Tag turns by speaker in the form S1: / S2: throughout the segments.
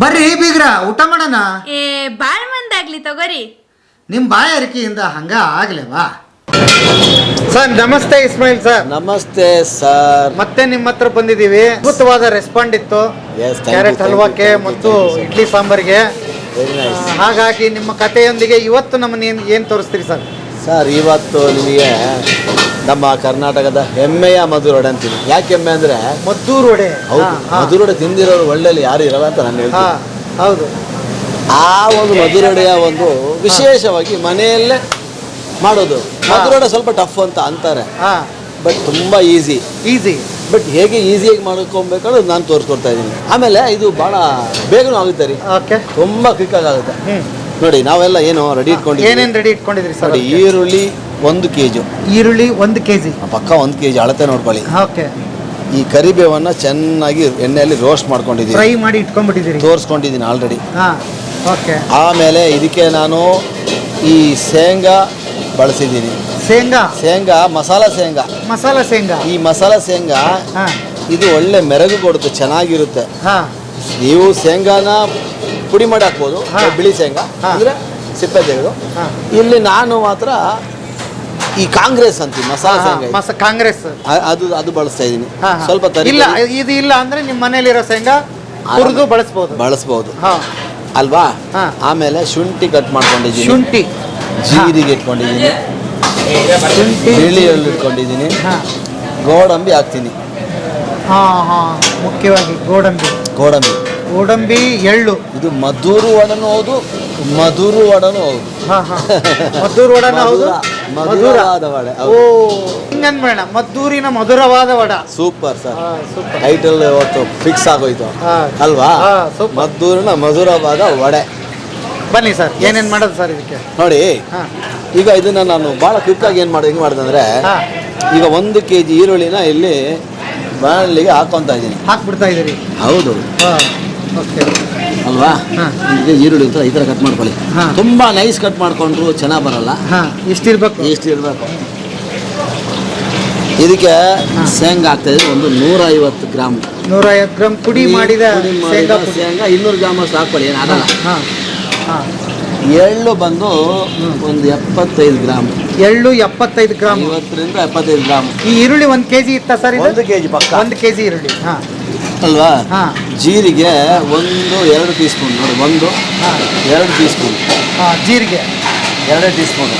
S1: ಬರ್ರಿ ಬೀಗ್ರ ಊಟ ಮಾಡೋಣ.
S2: ಏ ಬಾಳ್ ಮಂದಾಗ್ಲಿ ತಗೋರಿ.
S1: ನಿಮ್ ಬಾಯ ಅರಿಕೆಯಿಂದ ಹಂಗ ಆಗ್ಲೇವಾ? ಸರ್ ನಮಸ್ತೆ ಇಸ್ಮಾಯಿಲ್ ಸರ್.
S3: ನಮಸ್ತೆ ಸರ್.
S1: ಮತ್ತೆ ನಿಮ್ಮ ಹತ್ರ ಬಂದಿದ್ದೀವಿ. ಅದ್ಭುತವಾದ ರೆಸ್ಪಾಂಡ್ ಇತ್ತು.
S3: Yes, thank you,
S1: carrot
S3: thank you,
S1: ಹಲ್ವಾಕ್ಕೆ
S3: thank you,
S1: ಮತ್ತು
S3: thank
S1: ಇಡ್ಲಿ ಸಾಂಬಾರ್ಗೆ. ಹಾಗಾಗಿ ನಿಮ್ಮ ಕಥೆಯೊಂದಿಗೆ ಇವತ್ತು ನಮ್ಮನ್ನ ಏನ್ ಏನ್ ತೋರಿಸ್ತೀರಿ ಸರ್?
S3: ಸರ್ ಇವತ್ತು ನಿಮಗೆ ನಮ್ಮ ಕರ್ನಾಟಕದ ಹೆಮ್ಮೆಯ ಮಧುರೊಡೆ ಅಂತೀನಿ. ಯಾಕೆ ಹೆಮ್ಮೆ ಅಂದ್ರೆ
S1: ಮದ್ದೂರು ವಡೆ.
S3: ಹೌದು. ಮಧುರೊಡೆ ತಿಂದಿರೋರು ಒಳ್ಳೆಯಲ್ಲಿ ಯಾರು ಇರಲ್ಲ ಅಂತ ನಾನು ಹೇಳ್ತೀನಿ.
S1: ಹೌದು.
S3: ಆ ಒಂದು ಮಧುರೊಡೆಯ ಒಂದು ವಿಶೇಷವಾಗಿ ಮನೆಯಲ್ಲೇ ಮಾಡೋದು. ಮಧುರೊಡೆ ಸ್ವಲ್ಪ ಟಫ್ ಅಂತ ಅಂತಾರೆ. ಬಟ್ ತುಂಬಾ ಈಸಿ
S1: ಈಸಿ
S3: ಬಟ್ ಹೇಗೆ ಈಸಿಯಾಗಿ ಮಾಡ್ಕೊಬೇಕು ನಾನು ತೋರಿಸ್ಕೊಡ್ತಾ ಇದ್ದೀನಿ. ಆಮೇಲೆ ಇದು ಭಾಳ ಬೇಗನೂ ಆಗುತ್ತೆ ರೀ.
S1: ಓಕೆ
S3: ತುಂಬಾ ಕ್ವಿಕ್ಕಾಗಿ ಆಗುತ್ತೆ. ನೋಡಿ ನಾವೆಲ್ಲ ಏನು ರೆಡಿ ಇಟ್ಕೊಂಡಿದ್ದೀವಿ?
S1: ಏನೇನು ರೆಡಿ ಇಟ್ಕೊಂಡಿದ್ರಿ ಸರ್
S3: ನೋಡಿ ಈರುಳ್ಳಿ ಒಂದು ಕೆ ಜಿ
S1: ಈರುಳ್ಳಿ ಒಂದು ಕೆಜಿ
S3: ಪಕ್ಕ ಒಂದು ಕೆ ಜಿ ಅಳತೆ ನೋಡ್ಕೊಳ್ಳಿ.
S1: ಓಕೆ.
S3: ಈ ಕರಿಬೇವನ್ನ ಚೆನ್ನಾಗಿ ಎಣ್ಣೆಯಲ್ಲಿ ರೋಸ್ಟ್ ಮಾಡ್ಕೊಂಡಿದ್ದೀನಿ
S1: ಫ್ರೈ ಮಾಡಿ ಇಟ್ಕೊಂಡ್ಬಿಟ್ಟಿದ್ದೀರಿ?
S3: ತೋರಿಸ್ಕೊಂಡಿದ್ದೀನಿ ಆಲ್ರೆಡಿ
S1: ಹಾ ಓಕೆ.
S3: ಆಮೇಲೆ ಇದಕ್ಕೆ ನಾನು ಈ ಶೇಂಗಾ ಬಳಸಿದ್ದೀನಿ.
S1: ಶೇಂಗಾ?
S3: ಶೇಂಗಾ ಮಸಾಲ ಶೇಂಗಾ.
S1: ಮಸಾಲ ಶೇಂಗಾ?
S3: ಈ ಮಸಾಲ ಶೇಂಗಾ
S1: ಹಾ.
S3: ಇದು ಒಳ್ಳೆ ಮೆರಗು ಕೊಡುತ್ತೆ ಚೆನ್ನಾಗಿರುತ್ತೆ.
S1: ಹಾ.
S3: ನೀವು ಶೇಂಗಾನ ಪುಡಿ ಮಾಡಿ ಹಾಕ್ಬೋದು. ಬಿಳಿ ಶೇಂಗಾ. ಅಂದರೆ ಸಿಪ್ಪೆ ತೆಗೆದು. ಇಲ್ಲಿ ನಾನು ಮಾತ್ರ ಈ ಕಾಂಗ್ರೆಸ್ ಅಂತೀನಿ ಮಸಾಲ ಶೇಂಗಾ.
S1: ಮಸ ಕಾಂಗ್ರೆಸ್.
S3: ಅದು ಅದು ಬಳಸ್ತಾ ಇದ್ದೀನಿ. ಸ್ವಲ್ಪ ತರಿ
S1: ಇಲ್ಲ ಇದು ಇಲ್ಲ ಅಂದ್ರೆ ನಿಮ್ಮ ಮನೇಲಿರೋ ಶೇಂಗಾ ಹುರಿದು ಬಳಸ್ಬೋದು.
S3: ಬಳಸ್ಬೋದು.
S1: ಹಾ.
S3: ಅಲ್ವಾ. ಆಮೇಲೆ ಶುಂಠಿ ಕಟ್ ಮಾಡ್ಕೊಂಡಿದ್ದೀನಿ.
S1: ಶುಂಠಿ.
S3: ಜೀರಿಗೆ ಇಟ್ಕೊಂಡಿದ್ದೀನಿ.
S1: ಶುಂಠಿ.
S3: ಬಿಳಿ ಎಳ್ಳು ಇಟ್ಕೊಂಡಿದ್ದೀನಿ.
S1: ಹಾ.
S3: ಗೋಡಂಬಿ ಹಾಕ್ತೀನಿ.
S1: ಹಾ ಹಾ. ಮುಖ್ಯವಾಗಿ ಗೋಡಂಬಿ.
S3: ಗೋಡಂಬಿ.
S1: ಗೋಡಂಬಿ ಎಳ್ಳು.
S3: ಇದು ಮಧುರು ವಡನೂ ಹೌದು ಮಧುರು ವಡನೂ ಹೌದು.
S1: ಹಾ ಹಾ. ಮದ್ದೂರು ವಡನ ಹೌದು?
S3: ಮಧುರ-
S1: ಮಧುರ.
S3: ಮಧುರವಾದ ವಡೆ
S1: ಓ
S3: ಹೌದು.
S1: ಹಿಂಗನ್ಬೇಡ. ಮದ್ದೂರಿನ ಮಧುರವಾದ ವಡ.
S3: Super sir.
S1: ಹಾ
S3: ಟೈಟಲ್ ಇವತ್ತು ಫಿಕ್ಸ್ ಆಗೋಯ್ತು.
S1: ಹಾ.
S3: ಅಲ್ವಾ?
S1: ಹಾ, super.
S3: ಮದ್ದೂರಿನ ಮಧುರವಾದ ವಡೆ.
S1: ಬನ್ನಿ ಸರ್ ಏನೇನ್ ಮಾಡೋದು ಸರ್ ಇದಕ್ಕೆ?
S3: ನೋಡಿ
S1: ಹಾ.
S3: ಈಗ ಇದನ್ನ ನಾನು ಭಾಳ ಆಗಿ ಏನು ಮಾಡಿ ಮಾಡೋದು ಮಾಡಿದೆ ಅಂದರೆ
S1: ಹಾ.
S3: ಈಗ ಒಂದು ಕೆ ಜಿ ಈರುಳ್ಳಿನ ಇಲ್ಲಿ ಬಾಣಲಿಗೆ ಹಾಕೊಂತ ಇದ್ದೀನಿ.
S1: ಹಾಕ್ಬಿಡ್ತಾ ಇದೀರಿ
S3: ಹೌದು.
S1: ಹಾ.
S3: ಅಲ್ವಾ?
S1: ಹಾಂ.
S3: ಈಗ ಈರುಳ್ಳಿ ಅಂತ ಈ ಥರ ಕಟ್ ಮಾಡ್ಕೊಳ್ಳಿ.
S1: ಹಾಂ.
S3: ತುಂಬಾ ನೈಸ್ ಕಟ್ ಮಾಡ್ಕೊಂಡ್ರು ಚೆನ್ನಾಗಿ ಬರಲ್ಲ.
S1: ಇಷ್ಟು ಇಷ್ಟಿರ್ಬೇಕು
S3: ಇಷ್ಟು ಇರಬೇಕು. ಇದಕ್ಕೆ ಶೇಂಗಾ ಆಗ್ತಾ ಇದೆ ಒಂದು ನೂರ ಐವತ್ತು ಗ್ರಾಮ್
S1: ನೂರ ಐವತ್ತು ಗ್ರಾಮ್ ಪುಡಿ ಮಾಡಿದ ಶೇಂಗಾ
S3: ಇನ್ನೂರು ಗ್ರಾಮ್ ಅಷ್ಟು ಹಾಕೊಳ್ಳಿ ಏನು
S1: ಆಗಲ್ಲ. ಹಾ
S3: ಎಳ್ಳು ಬಂದು ಒಂದು ಎಪ್ಪತ್ತೈದು ಗ್ರಾಮ್.
S1: ಎಳ್ಳು ಎಪ್ಪತ್ತೈದು ಗ್ರಾಮ್.
S3: ಇವತ್ತರಿಂದ ಎಪ್ಪತ್ತೈದು ಗ್ರಾಮ್.
S1: ಈ ಈರುಳ್ಳಿ ಒಂದು ಕೆಜಿ ಇತ್ತ ಸರ್
S3: ಒಂದು ಕೆ ಜಿ ಪಕ್ಕ.
S1: ಒಂದು ಕೆಜಿ ಈರುಳ್ಳಿ ಹಾ.
S3: ಅಲ್ವಾ? ಜೀರಿಗೆ ಒಂದು ಎರಡು ಟೀ ಸ್ಪೂನ್ ನೋಡಿ ಒಂದು ಎರಡು ಟೀ ಸ್ಪೂನ್
S1: ಜೀರಿಗೆ.
S3: ಎರಡೇ ಟೀ ಸ್ಪೂನ್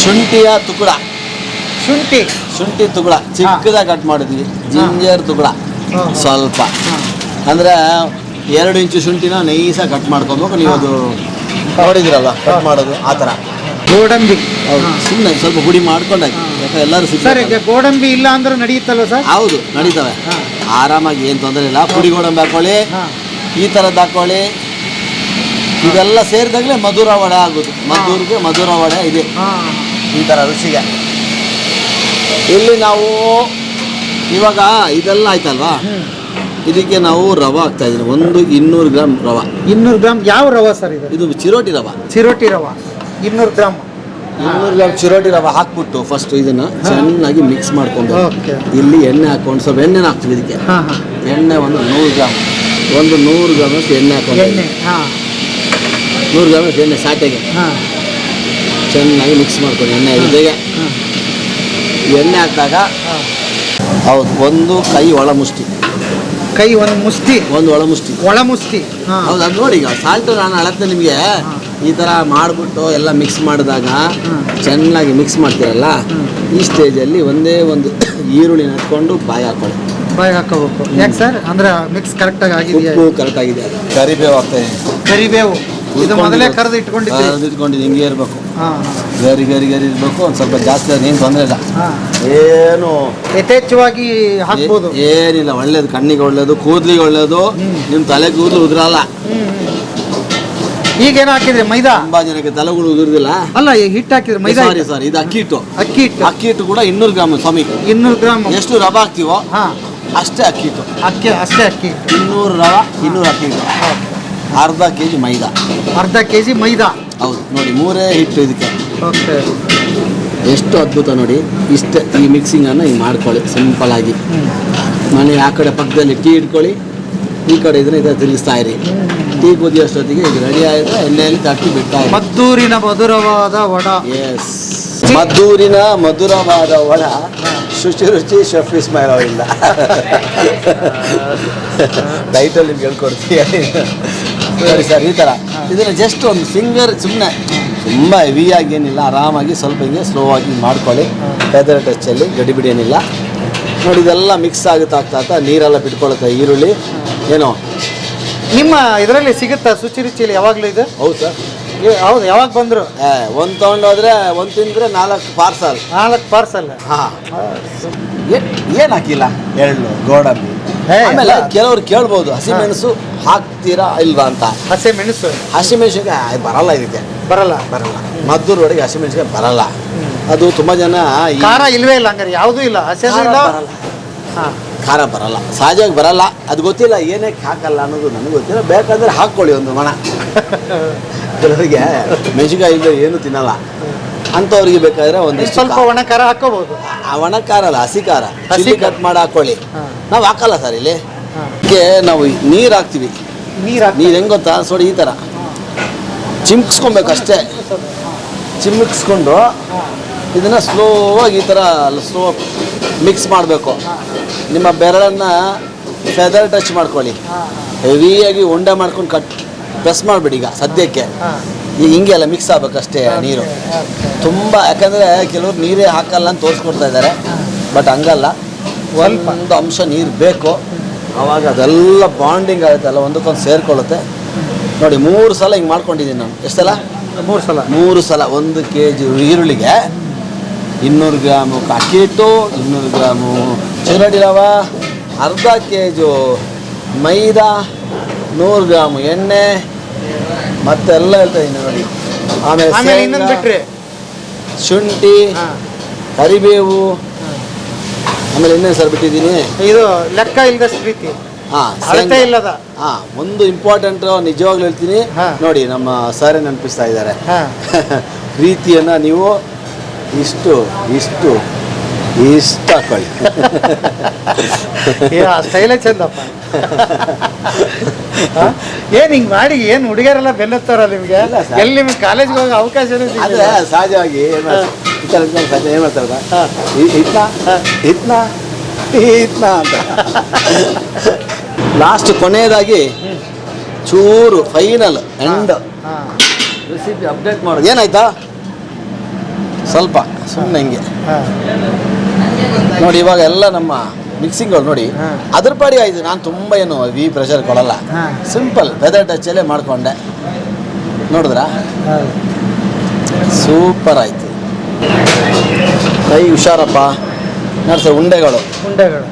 S3: ಶುಂಠಿಯ ತುಕುಡ.
S1: ಶುಂಠಿ.
S3: ಶುಂಠಿ ತುಕುಡ. ಚಿಕ್ಕದಾಗಿ ಕಟ್ ಮಾಡಿದ್ವಿ. ಜಿಂಜರ್ ತುಕುಡ. ಸ್ವಲ್ಪ.
S1: ಅಂದರೆ
S3: ಅಂದ್ರೆ ಎರಡು ಇಂಚು ಶುಂಠಿನ ನೈಸಾಗಿ ಕಟ್ ಮಾಡ್ಕೊಬೇಕು. ನೀವು ಅದು ನೋಡಿದಿರಲ್ಲ ಕಟ್ ಮಾಡೋದು ಆ ಥರ
S1: ಗೋಡಂಬಿ.
S3: ಹೌದು ಸುಮ್ಮನೆ ಸ್ವಲ್ಪ ಹುಡಿ ಮಾಡ್ಕೊಂಡಾಗಿ ಎಲ್ಲರೂ
S1: ಸರ್
S3: ಸಿಗ್ತಾರೆ
S1: ಈಗ ಗೋಡಂಬಿ ಇಲ್ಲ ಅಂದ್ರೆ ನಡೆಯುತ್ತಲ್ವ ಸರ್?
S3: ಹೌದು ನಡೀತವೆ.
S1: ಹಾ.
S3: ಆರಾಮಾಗಿ ಏನು ತೊಂದರೆ ಇಲ್ಲ. ಪುಡಿ ಗೋಡಂಬಿ ಹಾಕೊಳ್ಳಿ
S1: ಹಾ.
S3: ಈ ಥರದ್ದು ಹಾಕೊಳ್ಳಿ. ಇದೆಲ್ಲ ಸೇರಿದಾಗಲೇ ಮಧುರ ವಡೆ ಆಗೋದು. ಮಧುರ್ಗೆ ಮಧುರ ವಡೆ ಇದೆ.
S1: ಹಾ.
S3: ಈ ಥರ ರುಚಿಗೆ. ಇಲ್ಲಿ ನಾವು ಇವಾಗ ಇದೆಲ್ಲ ಆಯ್ತಲ್ವಾ?
S1: ಹ್ಮ್.
S3: ಇದಕ್ಕೆ ನಾವು ರವೆ ಹಾಕ್ತಾ ಇದ್ದೀವಿ. ಒಂದು ಇನ್ನೂರು ಗ್ರಾಮ್ ರವೆ.
S1: ಇನ್ನೂರು ಗ್ರಾಮ್ ಯಾವ ರವ ಸರ್ ಇದು?
S3: ಇದು ಚಿರೋಟಿ ರವೆ.
S1: ಚಿರೋಟಿ ರವ. ಇನ್ನೂರು ಗ್ರಾಮ್.
S3: ಇನ್ನೂರು ಗ್ರಾಮ್ ಚಿರೋಟಿ ರವೆ ಹಾಕ್ಬಿಟ್ಟು ಫಸ್ಟ್ ಇದನ್ನ ಚೆನ್ನಾಗಿ ಮಿಕ್ಸ್ ಮಾಡ್ಕೊಂಡು
S1: ಓಕೆ.
S3: ಇಲ್ಲಿ ಎಣ್ಣೆ ಹಾಕೊಂಡು ಸ್ವಲ್ಪ ಎಣ್ಣೆನ ಹಾಕ್ತೀವಿ ಇದಕ್ಕೆ.
S1: ಹಾ ಹಾ.
S3: ಎಣ್ಣೆ ಒಂದು ನೂರು ಗ್ರಾಮ್. ಒಂದು ನೂರು ಗ್ರಾಮ್ ಅಷ್ಟು ಎಣ್ಣೆ ಹಾಕೊಂಡು
S1: ಎಣ್ಣೆ ಹಾ.
S3: ನೂರು ಗ್ರಾಮ್ ಅಷ್ಟು ಎಣ್ಣೆ ಸಾಟೆಗೆ
S1: ಹಾ.
S3: ಚೆನ್ನಾಗಿ ಮಿಕ್ಸ್ ಮಾಡ್ಕೊಂಡು ಎಣ್ಣೆ ಜೊತೆಗೆ
S1: ಹಾ.
S3: ಎಣ್ಣೆ ಹಾಕಿದಾಗ
S1: ಹಾ.
S3: ಹೌದು ಒಂದು ಕೈ ಒಳ ಮುಷ್ಟಿ
S1: ಕೈ ಒಂದು ಮುಷ್ಟಿ
S3: ಒಂದು ಒಳ ಮುಷ್ಟಿ
S1: ಒಳ ಮುಷ್ಟಿ ಹಾ.
S3: ಹೌದು ಅದು ನೋಡಿ ಈಗ ಸಾಲ್ಟು ನಾನು ಅಳತ್ತೆ ನಿಮಗೆ. ಈ ಥರ ಮಾಡಿಬಿಟ್ಟು ಎಲ್ಲ ಮಿಕ್ಸ್ ಮಾಡಿದಾಗ ಚೆನ್ನಾಗಿ ಮಿಕ್ಸ್ ಮಾಡ್ತೀರಲ್ಲ. ಈ ಸ್ಟೇಜಲ್ಲಿ ಒಂದೇ ಒಂದು ಈರುಳ್ಳಿ ಹಾಕ್ಕೊಂಡು ಬಾಯಿ ಹಾಕೊಳ್ಳಿ.
S1: ಬಾಯಿ ಹಾಕೋಬೇಕು ಯಾಕೆ ಸರ್? ಅಂದ್ರೆ ಮಿಕ್ಸ್ ಕರೆಕ್ಟಾಗಿ ಆಗಿದೆಯಾ?
S3: ಉಪ್ಪು ಕರೆಕ್ಟ್ ಆಗಿದೆ ಕರಿಬೇವು ಆಗ್ತಾ ಇದೆ
S1: ಕರಿಬೇವು. ಇದು ಮೊದಲೇ ಕರೆದು ಇಟ್ಕೊಂಡಿದ್ದೀವಿ
S3: ಇಟ್ಕೊಂಡಿದ್ದು ಹಿಂಗೆ ಇರಬೇಕು.
S1: ಹಾ
S3: ಗರಿ ಗರಿ ಗರಿ ಇರಬೇಕು. ಒಂದು ಸ್ವಲ್ಪ ಜಾಸ್ತಿ ಅದು ಏನು ತೊಂದರೆ ಇಲ್ಲ. ಏನು
S1: ಯಥೇಚ್ಛವಾಗಿ ಹಾಕ್ಬೋದು.
S3: ಏನಿಲ್ಲ. ಒಳ್ಳೇದು ಕಣ್ಣಿಗೆ ಒಳ್ಳೇದು ಕೂದಲಿಗೆ ಒಳ್ಳೇದು.
S1: ನಿಮ್
S3: ನಿಮ್ಮ ತಲೆ ಕೂದಲು ಉದುರಲ್ಲ.
S1: ಈಗೇನು ಹಾಕಿದ್ರಿ? ಮೈದಾ?
S3: ತುಂಬಾ ಜನಕ್ಕೆ ತಲೆಗಳು ಉದುರುದಿಲ್ಲ.
S1: ಅಲ್ಲ ಈ ಹಿಟ್ಟು ಹಾಕಿದ್ರೆ ಮೈದಾ
S3: ಸಾರಿ
S1: ಸರ್
S3: ಸಾರಿ ಇದು ಅಕ್ಕಿ ಹಿಟ್ಟು.
S1: ಅಕ್ಕಿ ಹಿಟ್ಟು.
S3: ಅಕ್ಕಿ ಹಿಟ್ಟು ಕೂಡ ಇನ್ನೂರು ಗ್ರಾಮ್ ಸ್ವಾಮಿ.
S1: ಇನ್ನೂರು ಗ್ರಾಮ್.
S3: ಎಷ್ಟು ರವ ಹಾಕ್ತೀವೋ
S1: ಹಾ.
S3: ಅಷ್ಟೇ ಅಕ್ಕಿ ಹಿಟ್ಟು.
S1: ಅಕ್ಕಿ ಅಷ್ಟೇ ಅಕ್ಕಿ ಹಿಟ್ಟು.
S3: ಇನ್ನೂರು ರವ ಇನ್ನೂರು ಅಕ್ಕಿ ಹಿಟ್ಟು. ಅರ್ಧ ಕೆ ಜಿ ಮೈದಾ.
S1: ಅರ್ಧ ಕೆ ಜಿ ಮೈದಾ.
S3: ಹೌದು ನೋಡಿ ಮೂರೇ ಹಿಟ್ಟು ಇದಕ್ಕೆ.
S1: ಓಕೆ.
S3: ಎಷ್ಟು ಅದ್ಭುತ ನೋಡಿ. ಇಷ್ಟೇ ಈ ಮಿಕ್ಸಿಂಗನ್ನು ಹಿಂಗೆ ಮಾಡ್ಕೊಳ್ಳಿ ಸಿಂಪಲ್ ಆಗಿ. ಮನೆ ಆ ಕಡೆ ಪಕ್ಕದಲ್ಲಿ ಟೀ ಇಟ್ಕೊಳ್ಳಿ ಈ ಕಡೆ ಇದ್ರೆ ಇದನ್ನ ತಿರುಗಿಸ್ತಾ ಇರಿ ಟೀ ಕುದಿಯೋಷ್ಟೊತ್ತಿಗೆ ಇದು ರೆಡಿ ಆಯಿದ್ರೆ ಎಣ್ಣೆಯಲ್ಲಿ ತಟ್ಟಿ ಬಿಡ್ತಾ
S1: ಮದ್ದೂರಿನ ಮಧುರವಾದ ವಡ.
S3: ಎಸ್ ಮದ್ದೂರಿನ ಮಧುರವಾದ ವಡ. ಶುಚಿ ರುಚಿ ಶೆಫ್ ಇಸ್ಮಾಯಿಲ್ ಅವರಿಂದ. ಟೈಟಲ್ ನಿಮ್ಗೆ ಹೇಳ್ಕೊಡ್ತೀನಿ ಸರಿ ಸರ್ ಈ ಥರ ಇದನ್ನು ಜಸ್ಟ್ ಒಂದು ಫಿಂಗರ್ ಸುಮ್ಮನೆ ತುಂಬ ಹೆವಿಯಾಗಿ ಏನಿಲ್ಲ ಆರಾಮಾಗಿ ಸ್ವಲ್ಪ ಹಿಂಗೆ ಸ್ಲೋ ಆಗಿ ಮಾಡ್ಕೊಳ್ಳಿ. ಫೆದರ್ ಟಚ್ಚಲ್ಲಿ ಗಡಿಬಿಡಿ ಏನಿಲ್ಲ. ನೋಡಿ ಇದೆಲ್ಲ ಮಿಕ್ಸ್ ಆಗುತ್ತಾ ಆಗ್ತಾ ಆಗ್ತಾ ನೀರೆಲ್ಲ ಬಿಟ್ಕೊಳ್ಳುತ್ತೆ ಈರುಳ್ಳಿ. ಏನೋ
S1: ನಿಮ್ಮ ಇದರಲ್ಲಿ ಸಿಗುತ್ತಾ ಶುಚಿ ರುಚಿಯಲ್ಲಿ ಯಾವಾಗಲೂ ಇದು?
S3: ಹೌದು ಸರ್.
S1: ಏ, ಹೌದು ಯಾವಾಗ ಬಂದರು?
S3: ಒಂದು ತೊಗೊಂಡೋದ್ರೆ ಒಂದು ತಿಂದರೆ ನಾಲ್ಕು ಪಾರ್ಸಲ್.
S1: ನಾಲ್ಕು ಪಾರ್ಸಲ್.
S3: ಹಾಂ. ಏನು ಹಾಕಿಲ್ಲ? ಎಳ್ಳು ಗೋಡಂಬಿ.
S1: ಏ,
S3: ಆಮೇಲೆ
S1: ಎಲ್ಲ-
S3: ಕೆಲವ್ರು ಕೇಳ್ಬೋದು ಹಸಿಮೆಣಸು ಹಾಕ್ತೀರಾ ಇಲ್ವಾ ಅಂತ.
S1: ಹಸಿ ಮೆಣಸು.
S3: ಹಸಿಮೆಣಸಿನ್ಕಾಯಿ ಬರಲ್ಲ ಇದಕ್ಕೆ.
S1: ಬರಲ್ಲ.
S3: ಬರಲ್ಲ. ಮದ್ದೂರು ಒಡೆಗೆ ಹಸಿಮೆಣಸಿನ್ಕಾಯಿ ಬರಲ್ಲ. ಅದು ತುಂಬ ಜನ ಈ
S1: ಖಾರ ಇಲ್ವೇ ಇಲ್ಲ ಹಂಗಾರೆ ಯಾವುದೂ ಇಲ್ಲ. ಹಸಿ ಇಲ್ಲ.
S3: ಬರಲ್ಲ.
S1: ಹಾಂ.
S3: ಖಾರ ಬರಲ್ಲ. ಸಹಜವಾಗಿ ಬರಲ್ಲ. ಅದು ಗೊತ್ತಿಲ್ಲ ಏನಕ್ಕೆ ಹಾಕಲ್ಲ ಅನ್ನೋದು ನನಗೆ ಗೊತ್ತಿಲ್ಲ. ಬೇಕಂದ್ರೆ ಹಾಕ್ಕೊಳ್ಳಿ ಒಂದು ಮಣ. ಕೆಲವರಿಗೆ ಮೆಣಸಿನ್ಕಾಯಿ ಇಲ್ಲದೆ ಏನು ತಿನ್ನಲ್ಲ. ಅಂಥವ್ರಿಗೆ ಬೇಕಾದ್ರೆ ಒಂದಿಷ್ಟು
S1: ಸ್ವಲ್ಪ
S3: ಒಣಕಾರ
S1: ಒಣ ಖಾರ ಹಾಕೋಬಹುದು
S3: ಆ ಒಣ ಖಾರ ಅಲ್ಲ ಹಸಿ ಖಾರ.
S1: ಹಸಿ
S3: ಕಟ್ ಮಾಡಿ ಹಾಕೊಳ್ಳಿ ನಾವು ಹಾಕಲ್ಲ ಸರ್ ಇಲ್ಲಿ. ಅದಕ್ಕೆ ನಾವು ನೀರು ಹಾಕ್ತೀವಿ.
S1: ನೀರು
S3: ನೀರು ಹೆಂಗೆ ಗೊತ್ತಾ? ಸೋಡಿ ಈ ಥರ ಚಿಮ್ಕಿಸ್ಕೊಬೇಕು ಅಷ್ಟೇ. ಚಿಮ್ಮಿಕ್ಸ್ಕೊಂಡು ಇದನ್ನು ಸ್ಲೋವಾಗಿ ಈ ಥರ ಸ್ಲೋ ಮಿಕ್ಸ್ ಮಾಡಬೇಕು. ನಿಮ್ಮ ಬೆರಳನ್ನು ಫೆದರ್ ಟಚ್ ಮಾಡ್ಕೊಳ್ಳಿ. ಹೆವಿಯಾಗಿ ಉಂಡೆ ಮಾಡ್ಕೊಂಡು ಕಟ್ ಪ್ರೆಸ್ ಮಾಡಿಬಿಡಿ ಈಗ ಸದ್ಯಕ್ಕೆ. ಈಗ ಹಿಂಗೆ ಅಲ್ಲ ಮಿಕ್ಸ್ ಆಗ್ಬೇಕಷ್ಟೇ ನೀರು. ತುಂಬ ಯಾಕಂದರೆ ಕೆಲವರು ನೀರೇ ಹಾಕಲ್ಲ ಅಂತ ತೋರಿಸ್ಕೊಡ್ತಾ ಇದ್ದಾರೆ. ಬಟ್ ಹಂಗಲ್ಲ.
S1: ಸ್ವಲ್ಪ.
S3: ಒಂದು ಅಂಶ ನೀರು ಬೇಕು. ಆವಾಗ ಅದೆಲ್ಲ ಬಾಂಡಿಂಗ್ ಆಗುತ್ತಲ್ಲ ಒಂದಕ್ಕೊಂದು ಸೇರ್ಕೊಳ್ಳುತ್ತೆ. ನೋಡಿ ಮೂರು ಸಲ ಹಿಂಗೆ ಮಾಡ್ಕೊಂಡಿದ್ದೀನಿ ನಾನು. ಎಷ್ಟಲ್ಲ? ಸಲ
S1: ಮೂರು ಸಲ.
S3: ಮೂರು ಸಲ ಒಂದು ಕೆ ಜಿ ಈರುಳ್ಳಿಗೆ. ಇನ್ನೂರು ಗ್ರಾಮು ಅಕ್ಕಿ ಹಿಟ್ಟು ಇನ್ನೂರು ಗ್ರಾಮು ಚಿರಡಿ ರವ ಅರ್ಧ ಕೆ ಜು ಮೈದಾ ನೂರು ಗ್ರಾಮು ಎಣ್ಣೆ ಮತ್ತೆಲ್ಲ ಹೇಳ್ತಾ ಇದ್ದೀನಿ ನೋಡಿ. ಆಮೇಲೆ
S1: ಇನ್ನೊಂದು ಬಿಟ್ರಿ?
S3: ಶುಂಠಿ ಕರಿಬೇವು ಆಮೇಲೆ ಇನ್ನೇನು ಸರ್ ಬಿಟ್ಟಿದ್ದೀನಿ.
S1: ಇದು ಲೆಕ್ಕ ಇಲ್ಲದಷ್ಟು ರೀತಿ
S3: ಹಾಂ
S1: ಇಲ್ಲದ.
S3: ಹಾಂ ಒಂದು ಇಂಪಾರ್ಟೆಂಟ್ ನಿಜವಾಗ್ಲೂ ಹೇಳ್ತೀನಿ. ನೋಡಿ ನಮ್ಮ ಸರ್ ನೆನಪಿಸ್ತಾ ಇದ್ದಾರೆ.
S1: ರೀತಿಯನ್ನ
S3: ಪ್ರೀತಿಯನ್ನು ನೀವು ಇಷ್ಟು ಇಷ್ಟು ಇಷ್ಟು ಹಾಕೊಳ್ಳಿ
S1: ಆ ಸ್ಟೈಲೇ ಚಂದಪ್ಪ. ಆ? ಏನ್ ಹಿಂಗ್ ಮಾಡಿ ಏನ್ ಹುಡುಗರೆಲ್ಲ ಬೆನ್ನತ್ತಾರ ನಿಮ್ಗೆ?
S3: ಇಲ್ಲ ಸರ್.
S1: ಎಲ್ಲಿ ನಿಮ್ಗೆ ಕಾಲೇಜ್ಗೆ ಹೋಗೋ ಅವಕಾಶ
S3: ಆದರೆ ಸಹಜವಾಗಿ ಏನು ಈ ಥರ ಇದ್ದಾಗ ಸಹಜ ಏನು ಮಾಡ್ತಾರೆ
S1: ಹಾ.
S3: ಅಂತ. ಲಾಸ್ಟ್ ಕೊನೆಯದಾಗಿ ಚೂರು ಫೈನಲ್ ಎಂಡ್
S1: ಹಾ.
S3: ರೆಸಿಪಿ ಅಪ್ಡೇಟ್ ಮಾಡೋದು ಏನಾಯ್ತಾ? ಸ್ವಲ್ಪ ಸುಮ್ಮನೆ ಹಿಂಗೆ. ನೋಡಿ ಇವಾಗ ಎಲ್ಲ ನಮ್ಮ ಮಿಕ್ಸಿಂಗ್ಗಳು ನೋಡಿ
S1: ಹಾ.
S3: ಅದ್ರ ಪಾಡಿ ಆಯ್ತು. ನಾನು ತುಂಬ ಏನು ವಿ ಪ್ರೆಷರ್ ಕೊಡಲ್ಲ. ಸಿಂಪಲ್ ವೆದರ್ ಟಚ್ಚಲ್ಲೇ ಮಾಡಿಕೊಂಡೆ. ನೋಡಿದ್ರ? ಸೂಪರ್ ಆಯ್ತು. ಕೈ ಹುಷಾರಪ್ಪ. ನೋಡಿ ಸರ್ ಉಂಡೆಗಳು.
S1: ಉಂಡೆಗಳು.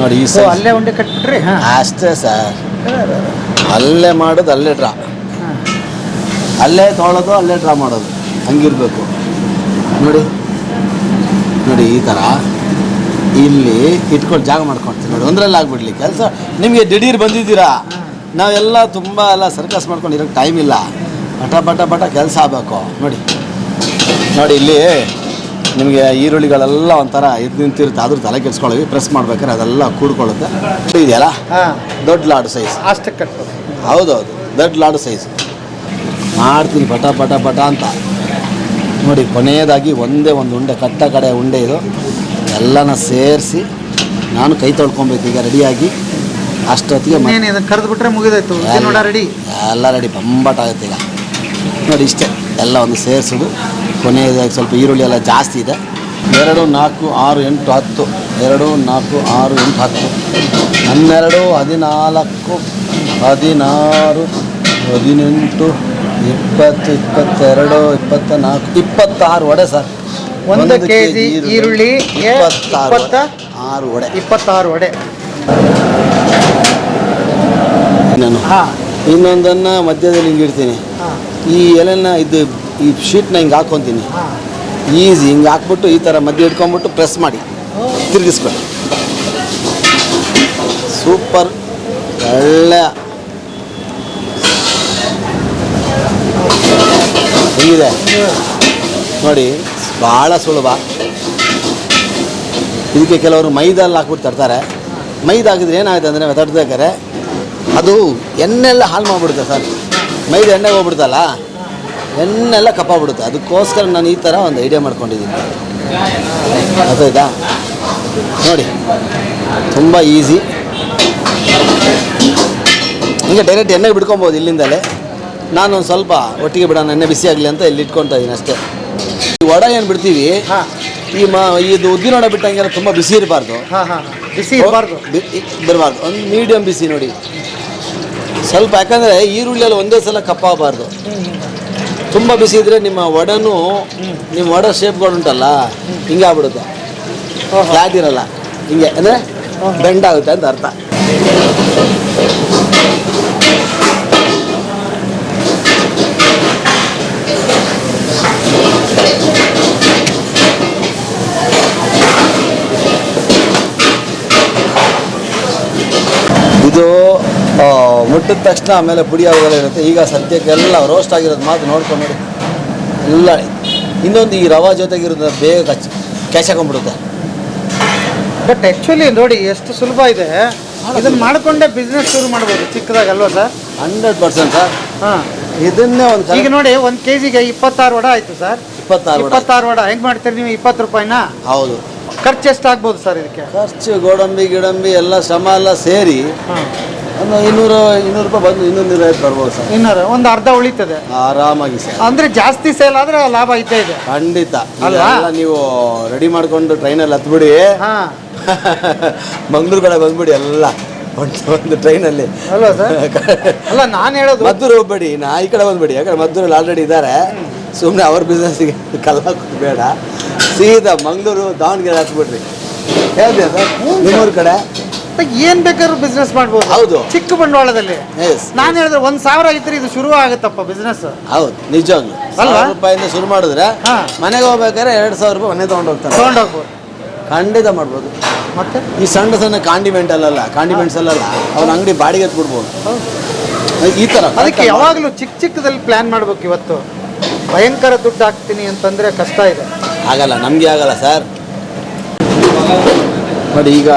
S3: ನೋಡಿ ಈ ಸರ್
S1: ಅಲ್ಲೇ ಉಂಡೆ ಕಟ್ಬಿಟ್ರಿ?
S3: ಅಷ್ಟೇ ಸರ್ ಅಲ್ಲೇ ಮಾಡೋದು ಅಲ್ಲೇ ಡ್ರಾ ಅಲ್ಲೇ ತೊಗೊಳೋದು ಅಲ್ಲೇ ಡ್ರಾ ಮಾಡೋದು. ಹಂಗಿರ್ಬೇಕು. ನೋಡಿ. ನೋಡಿ ಈ ಥರ ಇಲ್ಲಿ ಇಟ್ಕೊಂಡು ಜಾಗ ಮಾಡ್ಕೊಳ್ತೀವಿ ನೋಡಿ ಒಂದರಲ್ಲಿ ಆಗ್ಬಿಡ್ಲಿ ಕೆಲಸ. ನಿಮಗೆ ದಿಢೀರ್ ಬಂದಿದ್ದೀರಾ? ನಾವೆಲ್ಲ ತುಂಬ ಎಲ್ಲ ಸರ್ಕಸ್ ಮಾಡ್ಕೊಂಡು ಇರೋಕ್ಕೆ ಟೈಮ್ ಇಲ್ಲ. ಪಟ ಪಟ ಪಟ ಕೆಲಸ ಆಗಬೇಕು. ನೋಡಿ. ನೋಡಿ ಇಲ್ಲಿ ನಿಮಗೆ ಈರುಳ್ಳಿಗಳೆಲ್ಲ ಒಂಥರ ಇದು ನಿಂತಿರುತ್ತೆ. ಆದ್ರೂ ತಲೆ ಕೆಡ್ಸ್ಕೊಳ್ಳಿ ಪ್ರೆಸ್ ಮಾಡ್ಬೇಕಾದ್ರೆ ಅದೆಲ್ಲ ಕೂಡ್ಕೊಳ್ಳುತ್ತೆ. ಇದೆಯಲ್ಲ?
S1: ಹಾ.
S3: ದೊಡ್ಡ ಲಾಡು ಸೈಜ್
S1: ಅಷ್ಟಕ್ಕೆ ಕಟ್ಬೋದು
S3: ಹೌದೌದು ದೊಡ್ಡ ಲಾಡು ಸೈಜ್ ಮಾಡ್ತೀನಿ ಪಟ ಪಟ ಪಟ ಅಂತ. ನೋಡಿ ಕೊನೆಯದಾಗಿ ಒಂದೇ ಒಂದು ಉಂಡೆ ಕಟ್ಟ ಕಡೆ ಉಂಡೆ ಇದು. ಎಲ್ಲನ ಸೇರಿಸಿ ನಾನು ಕೈ ತೊಳ್ಕೊಬೇಕು ಈಗ ರೆಡಿಯಾಗಿ. ಅಷ್ಟೊತ್ತಿಗೆ
S1: ಕರೆದು ಬಿಟ್ರೆ ಮುಗಿದಾಯ್ತು. ರೆಡಿ.
S3: ಎಲ್ಲ ರೆಡಿ ಬಂಬಟ್ ಆಗುತ್ತೆ ಈಗ. ನೋಡಿ ಇಷ್ಟೇ ಎಲ್ಲ ಒಂದು ಸೇರಿಸೋದು. ಕೊನೆಯದಾಗಿ ಸ್ವಲ್ಪ ಈರುಳ್ಳಿ ಎಲ್ಲ ಜಾಸ್ತಿ ಇದೆ. ಎರಡು ನಾಲ್ಕು ಆರು ಎಂಟು ಹತ್ತು. ಎರಡು ನಾಲ್ಕು ಆರು ಎಂಟು ಹತ್ತು. ಹನ್ನೆರಡು ಹದಿನಾಲ್ಕು ಹದಿನಾರು ಹದಿನೆಂಟು ಇಪ್ಪತ್ತು ಇಪ್ಪತ್ತೆರಡು ಇಪ್ಪತ್ತ ನಾಲ್ಕು ಇಪ್ಪತ್ತಾರು ವಡೆ ಸರ್.
S1: ಒಂದು ಕೆ ಜಿ ಈರುಳ್ಳಿ
S3: ಇಪ್ಪತ್ತಾರು
S1: ಇಪ್ಪತ್ತ?
S3: ಆರು ವಡೆ.
S1: ಇಪ್ಪತ್ತಾರು ವಡೆ.
S3: ನಾನು
S1: ಹಾ.
S3: ಇನ್ನೊಂದನ್ನು ಮಧ್ಯದಲ್ಲಿ ಹಿಂಗೆ ಇಡ್ತೀನಿ.
S1: ಹಾ.
S3: ಈ ಎಲೆನ ಇದು ಈ ಶೀಟ್ನ ಹಿಂಗೆ ಹಾಕ್ಕೊತೀನಿ
S1: ಹಾ.
S3: ಈಸಿ ಹಿಂಗೆ ಹಾಕ್ಬಿಟ್ಟು ಈ ಥರ ಮಧ್ಯೆ ಇಟ್ಕೊಂಬಿಟ್ಟು ಪ್ರೆಸ್ ಮಾಡಿ. ತಿರುಗಿಸ್ಕೊಳ್ಳಿ. ಸೂಪರ್. ಒಳ್ಳೆ. ಹೆಂಗಿದೆ. ನೋಡಿ ಭಾಳ ಸುಲಭ. ಇದಕ್ಕೆ ಕೆಲವರು ಮೈದಲ್ಲಿ ಹಾಕ್ಬಿಟ್ಟು ತರ್ತಾರೆ. ಮೈದಾ ಹಾಕಿದ್ರೆ ಏನಾಗುತ್ತೆ ಅಂದರೆ ತಡ್ಬೇಕಾರೆ ಅದು ಎಣ್ಣೆಲ್ಲ ಹಾಳು ಮಾಡಿಬಿಡುತ್ತೆ ಸರ್. ಮೈದಾ ಎಣ್ಣೆಗೆ ಹೋಗ್ಬಿಡ್ತಲ್ಲ ಎಣ್ಣೆಲ್ಲ ಕಪ್ಪಾಗ್ಬಿಡುತ್ತೆ. ಅದಕ್ಕೋಸ್ಕರ ನಾನು ಈ ಥರ ಒಂದು ಐಡಿಯಾ ಮಾಡ್ಕೊಂಡಿದ್ದೀನಿ. ಅದಾಯ್ತಾ ನೋಡಿ, ತುಂಬ ಈಸಿ ಹಿಂಗೆ ಡೈರೆಕ್ಟ್ ಎಣ್ಣೆಗೆ ಬಿಡ್ಕೊಬೋದು ಇಲ್ಲಿಂದಲೇ. ನಾನು ಒಂದು ಸ್ವಲ್ಪ ಒಟ್ಟಿಗೆ ಬಿಡೋಣ ನೆನ್ನೆ ಬಿಸಿ ಆಗಲಿ ಅಂತ ಇಲ್ಲಿ ಇಟ್ಕೊತಾ ಇದ್ದೀನಿ ಅಷ್ಟೇ. ಈ ವಡ ಏನು ಬಿಡ್ತೀವಿ?
S1: ಹಾಂ.
S3: ಈ ಮಾ ಇದು ಉದ್ದಿನ ವಡ ಬಿಟ್ಟಂಗೆಲ್ಲ ತುಂಬ ಬಿಸಿ ಇರಬಾರ್ದು.
S1: ಹಾಂ ಹಾಂ ಬಿಸಿ ಇರಬಾರ್ದು.
S3: ಬರಬಾರ್ದು ಒಂದು ಮೀಡಿಯಮ್ ಬಿಸಿ ನೋಡಿ. ಸ್ವಲ್ಪ ಯಾಕಂದರೆ ಈರುಳ್ಳಿಯಲ್ಲಿ ಒಂದೇ ಸಲ ಕಪ್ಪಾಗಬಾರ್ದು ತುಂಬ ಬಿಸಿ ಇದ್ದರೆ ನಿಮ್ಮ ವಡನು ನಿಮ್ಮ ವಡ ಶೇಪ್ಗಳು ಉಂಟಲ್ಲ ಹಿಂಗೆ ಆಗ್ಬಿಡುತ್ತೆ. ಇರಲ್ಲ ಹಿಂಗೆ ಅಂದರೆ ಬೆಂಡಾಗುತ್ತೆ ಅಂತ ಅರ್ಥ ಇದು ಆ, ಮುಟ್ಟಿದ ತಕ್ಷಣ ಆಮೇಲೆ ಪುಡಿ ಆಗೋದಲ್ಲ ಇರುತ್ತೆ. ಈಗ ಸದ್ಯಕ್ಕೆಲ್ಲ ರೋಸ್ಟ್ ಆಗಿರೋದು ಮಾತ್ರ ನೋಡ್ಕೊಂಡು ನೋಡಿ. ಎಲ್ಲ ಇನ್ನೊಂದು ಈ ರವಾ ಜೊತೆಗಿರೋದು ಬೇಗ ಕಚ್ ಕ್ಯಾಚ್ ಹಾಕೊಂಡ್ಬಿಡುತ್ತೆ.
S1: ಬಟ್ ಆ್ಯಕ್ಚುಲಿ ನೋಡಿ ಎಷ್ಟು ಸುಲಭ ಇದೆ. ಇದನ್ನು ಮಾಡಿಕೊಂಡೇ ಬಿಸ್ನೆಸ್ ಶುರು ಮಾಡ್ಬೋದು. ಚಿಕ್ಕದಾಗ ಅಲ್ವಾ ಸರ್
S3: ಹಂಡ್ರೆಡ್ ಪರ್ಸೆಂಟ್ ಸರ್
S1: ಹಾಂ.
S3: ಇದನ್ನೇ ಒಂದು
S1: ಈಗ ನೋಡಿ ಒಂದು ಕೆ ಜಿಗೆ ಇಪ್ಪತ್ತಾರು ವಡ ಆಯಿತು ಸರ್
S3: ಇಪ್ಪತ್ತಾರು.
S1: ಇಪ್ಪತ್ತಾರು ವಡ. ಹೆಂಗೆ ಮಾಡ್ತೀರಿ ನೀವು ಇಪ್ಪತ್ತು ರೂಪಾಯಿನ?
S3: ಹೌದು.
S1: ಖರ್ಚು ಎಷ್ಟು ಆಗ್ಬೋದು ಸರ್ ಇದಕ್ಕೆ?
S3: ಖರ್ಚು ಗೋಡಂಬಿ ಗಿಡಂಬಿ ಎಲ್ಲ ಶ್ರಮ ಎಲ್ಲ ಸೇರಿ
S1: ಹಾಂ.
S3: ಒಂದು ಇನ್ನೂರು ಇನ್ನೂರು ರೂಪಾಯಿ ಬಂದು ಇನ್ನೂರು ನೂರೈವತ್ತು ಬರ್ಬೋದು ಸರ್.
S1: ಇನ್ನೂರು ಒಂದು ಅರ್ಧ ಉಳಿತದೆ.
S3: ಆರಾಮಾಗಿ ಸರ್
S1: ಅಂದ್ರೆ ಜಾಸ್ತಿ ಸೇಲ್ ಆದ್ರೆ ಲಾಭ ಇದ್ದೇ ಇದೆ.
S3: ಖಂಡಿತ.
S1: ಅಲ್ವಾ?
S3: ಇದೆಲ್ಲ ನೀವು ರೆಡಿ ಮಾಡ್ಕೊಂಡು ಟ್ರೈನಲ್ಲಿ ಹತ್ಬಿಡಿ.
S1: ಹಾ.
S3: ಮಂಗ್ಳೂರು ಕಡೆ ಬಂದ್ಬಿಡಿ ಎಲ್ಲ. ಒಂದು ಒಂದು ಟ್ರೈನಲ್ಲಿ
S1: ಅಲ್ಲ. ಸರ್? ಅಲ್ಲ ನಾನು ಹೇಳೋದು
S3: ಮದ್ದೂರು ಹೋಗ್ಬೇಡಿ. ನಾ ಈ ಕಡೆ ಬಂದ್ಬಿಡಿ. ಯಾಕಂದ್ರೆ ಮದ್ದೂರಲ್ಲಿ ಆಲ್ರೆಡಿ ಇದ್ದಾರೆ. ಸುಮ್ಮನೆ ಅವ್ರ ಬಿಸ್ನೆಸ್ಸಿಗೆ ಕಲ್ಲ ಬೇಡ. ಸೀದಾ ಮಂಗಳೂರು ದಾವಣಗೆರೆ ಹತ್ಬಿಡ್ರಿ. ಹೇಳಿದೆ ಸರ್? ನಿಮ್ಮೂರ ಕಡೆ?
S1: ಏನ್ ಬೇಕಾದ್ರೂ ಬಿಸ್ನೆಸ್ ಮಾಡ್ಬೋದು.
S3: ಹೌದು.
S1: ಚಿಕ್ಕ ಬಂಡವಾಳದಲ್ಲಿ. ನಾನು ಹೇಳಿದ್ರೆ ಒಂದ್ ಸಾವಿರ ಇದ್ರೆ ಇದು ಶುರು ಆಗುತ್ತಪ್ಪ ಬಿಸ್ನೆಸ್
S3: ಹೌದು ನಿಜವಾಗ್ಲು.
S1: ಅಲ್ವಾ?
S3: ರೂಪಾಯಿಂದ ಶುರು ಮಾಡಿದ್ರೆ ಮನೆಗೆ ಹೋಗ್ಬೇಕಾದ್ರೆ ಎರಡ್ ಸಾವಿರ ರೂಪಾಯಿ ಮನೆ ತೊಗೊಂಡು ಹೋಗ್ತಾನೆ
S1: ತಗೊಂಡೋಗ್ಬೋದು.
S3: ಖಂಡಿತ ಮಾಡ್ಬೋದು.
S1: ಮತ್ತೆ?
S3: ಈ ಸಣ್ಣ ಸಣ್ಣ ಕಾಂಡಿಮೆಂಟ್ ಅಲ್ಲಲ್ಲ ಕಾಂಡಿಮೆಂಟ್ಸ್ ಅಲ್ಲಲ್ಲ ಅವ್ನ ಅಂಗಡಿ ಬಾಡಿಗೆ ಎತ್ಬಿಡ್ಬೋದು ಈ ತರ
S1: ಅದಕ್ಕೆ ಯಾವಾಗಲೂ ಚಿಕ್ಕ ಚಿಕ್ಕದಲ್ಲಿ ಪ್ಲಾನ್ ಮಾಡ್ಬೇಕು ಇವತ್ತು. ಭಯಂಕರ ದುಡ್ಡು ಹಾಕ್ತೀನಿ ಅಂತಂದ್ರೆ ಕಷ್ಟ ಇದೆ.
S3: ಆಗಲ್ಲ ನಮಗೆ ಆಗಲ್ಲ ಸರ್ ನೋಡಿ ಈಗ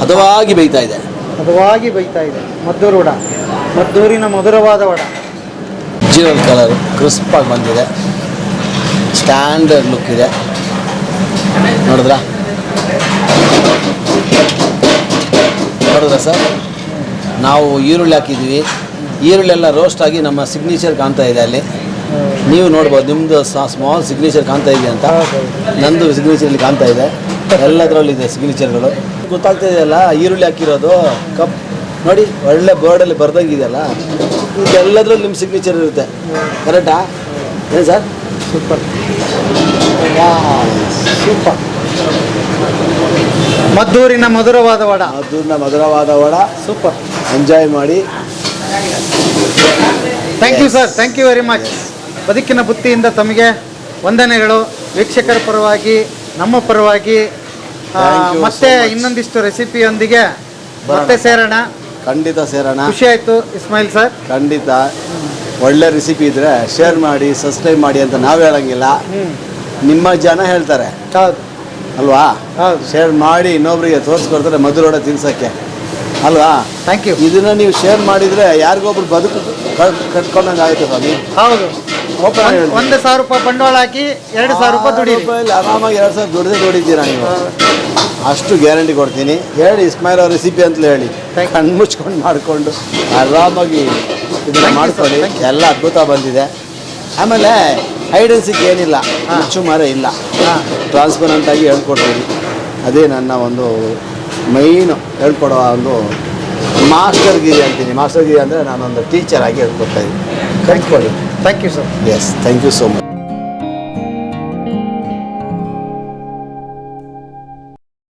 S3: ಹದವಾಗಿ ಬೇಯ್ತಾ ಇದೆ
S1: ಹದವಾಗಿ ಬೈತಾ ಇದೆ. ಮದ್ದೂರು ವಡ. ಮದ್ದೂರಿನ ಮಧುರವಾದ ವಡ.
S3: ಜೀರಲ್ ಕಲರ್ ಕ್ರಿಸ್ಪಾಗಿ ಬಂದಿದೆ. ಸ್ಟ್ಯಾಂಡರ್ಡ್ ಲುಕ್ ಇದೆ. ನೋಡಿದ್ರಾ? ನೋಡಿದ್ರಾ ಸರ್? ನಾವು ಈರುಳ್ಳಿ ಹಾಕಿದ್ದೀವಿ. ಈರುಳ್ಳಿ ಎಲ್ಲ ರೋಸ್ಟ್ ಆಗಿ ನಮ್ಮ ಸಿಗ್ನೇಚರ್ ಕಾಣ್ತಾ ಇದೆ ಅಲ್ಲಿ. ನೀವು ನೋಡ್ಬೋದು ನಿಮ್ಮದು ಸ್ಮಾಲ್ ಸಿಗ್ನೇಚರ್ ಕಾಣ್ತಾ ಇದೆ ಅಂತ? ನಂದು ಸಿಗ್ನೇಚರ್ ಇಲ್ಲಿ ಕಾಣ್ತಾ ಇದೆ. ಎಲ್ಲದರಲ್ಲೂ ಇದೆ ಸಿಗ್ನೇಚರ್ಗಳು ಗೊತ್ತಾಗ್ತಾ ಇದೆಯಲ್ಲ ಈರುಳ್ಳಿ ಹಾಕಿರೋದು ಕಪ್. ನೋಡಿ ಒಳ್ಳೆ ಬೋರ್ಡಲ್ಲಿ ಬರ್ದಂಗಿದೆಯಲ್ಲ ಇದೆಲ್ಲದ್ರಲ್ಲೂ ನಿಮ್ಮ ಸಿಗ್ನೇಚರ್ ಇರುತ್ತೆ. ಕರೆಕ್ಟಾ ಏನು ಸರ್?
S1: ಸೂಪರ್ ಸೂಪರ್ ಮದ್ದೂರಿನ ಮಧುರವಾದ ವಡ.
S3: ಮದ್ದೂರಿನ ಮಧುರವಾದ ವಡ.
S1: ಸೂಪರ್
S3: ಎಂಜಾಯ್ ಮಾಡಿ.
S1: Thank you sir thank you very much ಬದುಕಿನ ಬುತ್ತಿಯಿಂದ ತಮಗೆ ವಂದನೆಗಳು. ವೀಕ್ಷಕರ ಪರವಾಗಿ ನಮ್ಮ ಪರವಾಗಿ ಮತ್ತೆ. ಇನ್ನೊಂದಿಷ್ಟು ರೆಸಿಪಿಯೊಂದಿಗೆ. ಮತ್ತೆ ಸೇರೋಣ.
S3: ಖಂಡಿತ ಸೇರೋಣ.
S1: ಖುಷಿ ಆಯ್ತು ಇಸ್ಮಾಯಿಲ್ ಸರ್.
S3: ಖಂಡಿತ. ಒಳ್ಳೆ ರೆಸಿಪಿ ಇದ್ರೆ ಶೇರ್ ಮಾಡಿ ಸಬ್ಸ್ಕ್ರೈಬ್ ಮಾಡಿ ಅಂತ ನಾವು ಹೇಳಂಗಿಲ್ಲ. ನಿಮ್ಮ ಜನ ಹೇಳ್ತಾರೆ.
S1: ಹೌದು.
S3: ಅಲ್ವಾ? ಶೇರ್ ಮಾಡಿ ಇನ್ನೊಬ್ರಿಗೆ ತೋರಿಸ್ಕೊಡ್ತಾರೆ ಮಧುರೋಡ ತಿನ್ಸಕ್ಕೆ. ಅಲ್ವಾ?
S1: ಥ್ಯಾಂಕ್ ಯು
S3: ಇದನ್ನ ನೀವು ಶೇರ್ ಮಾಡಿದ್ರೆ ಯಾರಿಗೊಬ್ರು ಬದುಕು ಕಟ್ಕೊಂಡಂಗೆ ಆಯ್ತು ಸ್ವಾಮಿ.
S1: ಹೌದು. ಒಂದ್- ಸಾವಿರ ರೂಪಾಯಿ ಬಂಡವಾಳ ಹಾಕಿ ಎರಡು ಸಾವಿರ ರೂಪಾಯಿ
S3: ದುಡಿ ಆರಾಮಾಗಿ ಎರಡು ಸಾವಿರ ದುಡ್ದೇ ದುಡಿದ್ದೀರಾ ನೀವು? ಅಷ್ಟು ಗ್ಯಾರಂಟಿ ಕೊಡ್ತೀನಿ. ಹೇಳಿ ಇಸ್ಮಾಯಿಲ್ ಅವ್ರ ರೆಸಿಪಿ ಅಂತಲೇ ಹೇಳಿ. ಕಣ್ಣು ಮುಚ್ಕೊಂಡು ಮಾಡಿಕೊಂಡು ಆರಾಮಾಗಿ ಇದನ್ನ ಮಾಡ್ಕೊಳ್ಳಿ. ಎಲ್ಲ ಅದ್ಭುತ ಬಂದಿದೆ. ಆಮೇಲೆ ಹೈಡೆನ್ಸಿಕ್ ಏನಿಲ್ಲ ಹೆಚ್ಚು ಮರ ಇಲ್ಲ.
S1: ಹಾಂ.
S3: ಟ್ರಾನ್ಸ್ಪರೆಂಟ್ ಆಗಿ ಹೇಳ್ಕೊಡ್ತೀನಿ. ಅದೇ ನನ್ನ ಒಂದು ಮೈನು ಹೇಳ್ಕೊಡೋ ಒಂದು ಮಾಸ್ಟರ್ ಗಿರಿ ಅಂತೀನಿ. ಮಾಸ್ಟರ್ ಗಿರಿ ಅಂದರೆ ನಾನೊಂದು ಟೀಚರ್ ಆಗಿ ಹೇಳ್ಕೊಡ್ತಾ ಇದ್ದೀನಿ. ಕಲ್ತ್ಕೊಳ್ಳಿ
S1: thank you sir
S3: yes thank you so much